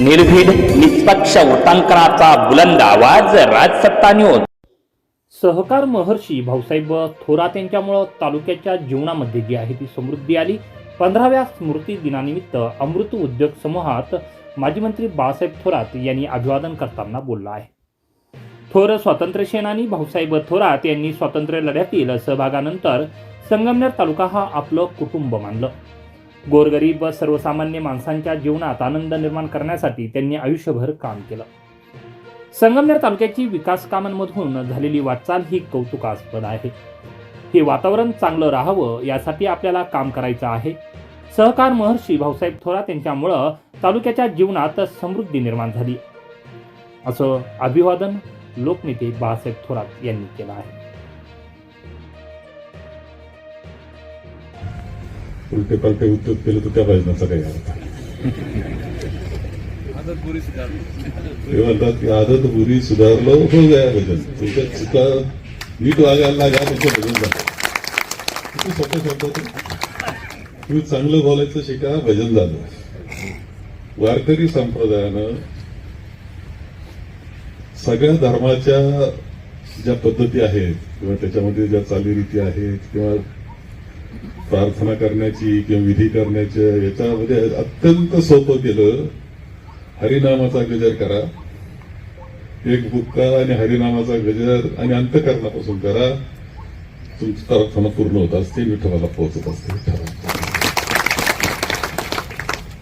निर्भीड निष्पक्ष वृत्तांकनाचा बुलंद आवाज राजसत्ता न्यूज सहकार महर्षी भाऊसाहेब थोरात यांच्यामुळं तालुक्याच्या जीवनामध्ये जी आहे ती समृद्धी आली. पंधराव्या स्मृती दिनानिमित्त अमृत उद्योग समूहात माजी मंत्री बाळासाहेब थोरात यांनी अभिवादन करताना बोलला आहे. थोर स्वातंत्र्य सेनानी भाऊसाहेब थोरात यांनी स्वातंत्र्य लढ्यातील सहभागानंतर संगमनेर तालुका हा आपलं कुटुंब मानलं. गोरगरीब व सर्वसामान्य माणसांच्या जीवनात आनंद निर्माण करण्यासाठी त्यांनी आयुष्यभर काम केलं. संगमनेर तालुक्याची विकास कामांमधून झालेली वाटचाल ही कौतुकास्पद आहे. हे वातावरण चांगलं राहावं यासाठी आपल्याला काम करायचं आहे. सहकार महर्षी भाऊसाहेब थोरात यांच्यामुळं तालुक्याच्या जीवनात समृद्धी निर्माण झाली. असं अभिवादन लोकनेते बाळासाहेब थोरात यांनी केलं आहे. उलटे पालटे उद्योग केले तर त्या भजनाचा काही अर्थ. ते म्हणतात की आदत बुरी सुधारलो हो गया भजन तुमच्या चुका नीट वागायला लागा तुमचं भजन झालं किती सोपं शब्द ते. तुम्ही चांगलं बोलायचं शिका भजन झालं वारकरी संप्रदायानं सगळ्या धर्माच्या ज्या पद्धती आहेत किंवा त्याच्यामध्ये ज्या चालीरीती आहेत किंवा प्रार्थना करण्याची किंवा विधी करण्याच्या याच्यामध्ये अत्यंत सोपं केलं. हरिनामाचा गजर करा. एक बुक्का आणि हरिनामाचा गजर आणि अंतकरणापासून करा. तुमची प्रार्थना पूर्ण होत असते विठ्ठलाला पोहोचत असते विठ्ठला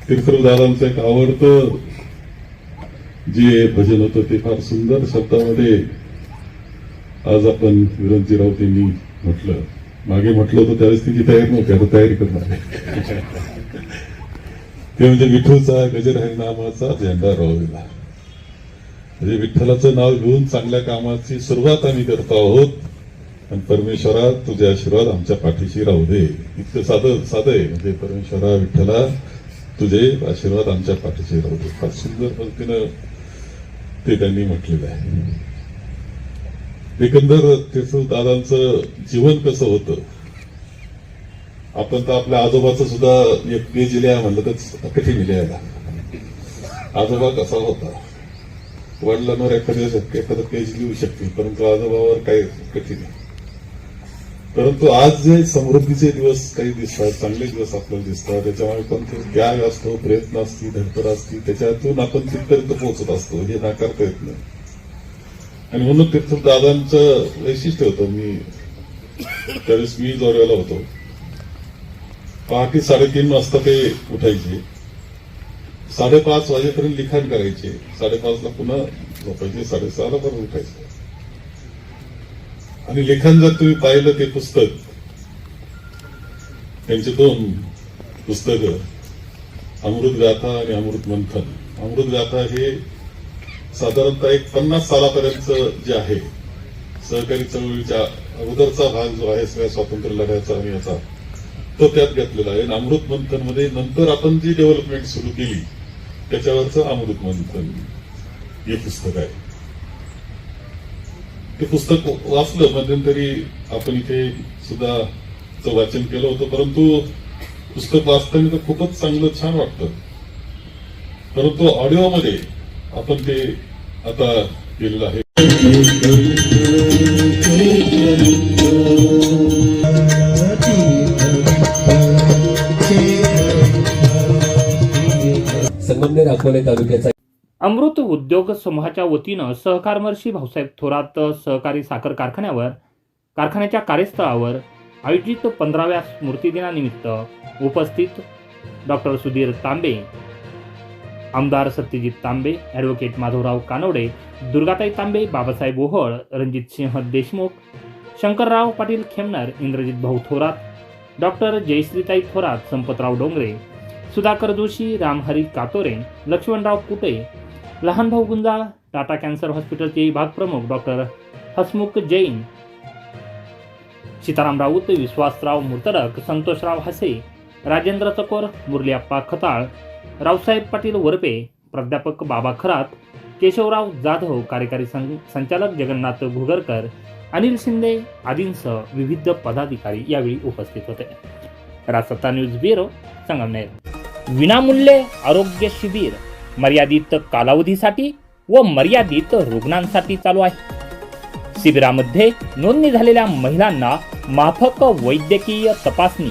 तीर्थराव एक आवडतं जे भजन होतं ते फार सुंदर शब्दामध्ये आज आपण विरंजी राऊत यांनी म्हटलं. मागे म्हटलं होतं त्यावेळेस तिची तयारी नव्हती आता तयारी करणार ते म्हणजे विठूचा गजर हरिनामाचा झेंडा रोवला म्हणजे विठ्ठलाचं नाव घेऊन चांगल्या कामाची सुरुवात आम्ही करतो आहोत. आणि परमेश्वरा तुझे आशीर्वाद आमच्या पाठीशी राहू दे. इतकं साधं साधं आहे. म्हणजे परमेश्वरा विठ्ठला तुझे आशीर्वाद आमच्या पाठीशी राहू दे. फार सुंदर पद्धतीनं ते त्यांनी म्हटलेलं आहे. एकंदर त्याचं दादांचं जीवन कसं होतं? आपण तर आपल्या आजोबाचं सुद्धा एक पेज लिहा म्हणलं तर कठीण लिहायला आजोबा कसा होता? वडिलांवर एखाद्या एखादं पेज लिहू शकतील परंतु आजोबावर काही कठीण आहे. परंतु आज जे समृद्धीचे दिवस काही दिसतात चांगले दिवस आपल्याला दिसतात त्याच्यामुळे कोणते त्याग असतो प्रयत्न असतील धडपड असतील त्याच्यातून आपण तिथपर्यंत पोहोचत असतो हे नाकारता येत नाही. आणि म्हणून तिथं दादांचं वैशिष्ट्य होतं. मी त्यावेळेस मी जोऱ्याला होतो. पहाटे साडेतीन वाजता ते उठायचे. साडेपाच वाजेपर्यंत लिखाण करायचे. साडेपाचला पुन्हा झोपायचे. साडेसहाला पण उठायचे. आणि लेखन जर तुम्ही पाहिलं ते पुस्तक त्यांचे दोन पुस्तक अमृत गाथा आणि अमृत मंथन अमृत गाथा हे साधारणतः एक पन्नास सालापर्यंत जे आहे सहकारी चळवळीच्या अगोदरचा भाग जो आहे सगळ्या स्वातंत्र्य लढ्याचा आणि याचा तो त्यात घेतलेला आहे. अमृत मंथनमध्ये नंतर आपण जी डेव्हलपमेंट सुरू केली त्याच्यावरचं अमृत मंथन हे पुस्तक आहे. ते पुस्तक वाचलं मध्यंतरी आपण इथे सुद्धा वाचन केलं होतं परंतु पुस्तक वाचताना तर खूपच चांगलं छान वाटतं. परंतु ऑडिओमध्ये आपण ते आता केलेलं आहे. संगमनेर अकोले तालुक्याचा अमृत उद्योग समूहाच्या वतीनं सहकार महर्षी भाऊसाहेब थोरात सहकारी साखर कारखान्यावर कारखान्याच्या कार्यस्थळावर आयोजित पंधराव्या स्मृतिदिनानिमित्त उपस्थित डॉक्टर सुधीर तांबे आमदार Satyajit Tambe advocate Madhavrao Kanwade Durgatai Tambe Babasaheb Ohal Ranjit Singh Deshmukh Shankarrao Patil Khemnar Indrajit Bhau Thorat doctor Jayashreetai Thorat Sampatrao Dongre Sudhakar Joshi Ramhari Katore Laxmanrao Kute Lahan Bhau Gunjal Tata cancer हॉस्पिटलचे विभाग प्रमुख doctor Hasmukh Jain Sitaram Raut Vishwasrao Murtadak Santoshrao Hase Rajendra चकोर मुरलीअप्पा खताळ रावसाहेब पाटील वरपे प्राध्यापक बाबा खरात केशवराव जाधव कार्यकारी सं- संचालक जगन्नाथ घुगरकर अनिल शिंदे आदींसह विविध पदाधिकारी यावेळी उपस्थित होते. Rajsatta news bureau Sangamner. विनामूल्य आरोग्य शिबिर मर्यादित कालावधीसाठी व मर्यादित रुग्णांसाठी चालू आहे. शिबिरामध्ये नोंदणी झालेल्या महिलांना माफक वैद्यकीय तपासणी